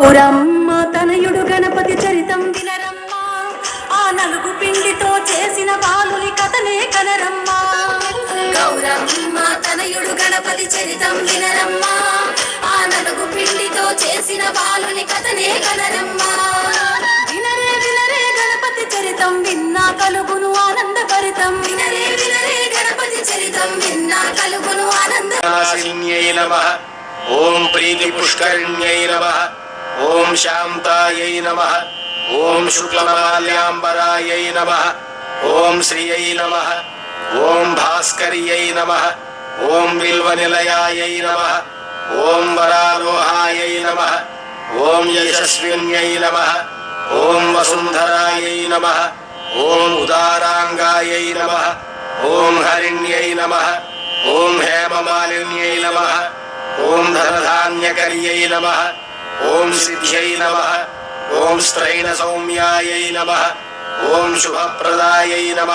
గౌరమ్మ తనయుడు గణపతి చరితం వినరమ్మ. ఆ నలుగు పిండితో చేసిన బాలుని కథనే కనరమ్మ. గౌరమ్మ తనయుడు గణపతి చరితం వినరమ్మ. ఆ నలుగు పిండితో చేసిన బాలుని కథనే కనరమ్మ. వినరే వినరే గణపతి చరితం విన్నా కలుగును ఆనందభరితం వినరే వినరే గణపతి చరితం విన్నా కలుగును ఆనంద నమ. ఓం ప్రీతి పుష్కరిణ్యై నమ. ఓం శాంతాయై నమ ఓం శుక్లమాల్యాంబరాయై నమ ఓం శ్రియై నమ ఓం భాస్కర్యై నమ ఓం బిల్వనిలయాయై నమ ఓం వరారోహాయై నమ ఓం యశస్విన్యై నమ ఓం వసుంధరాయై నమ ఓం ఉదారాంగాయై నమ ఓం హరిణ్యై నమ ఓం హేమమాలిన్యై నమ ఓం ధనధాన్యకర్యై నమ ఓం సిద్ధ్యై నమ. ఓం స్త్రైణ సౌమ్యాయై నమ. ఓం శుభప్రదాయై నమ.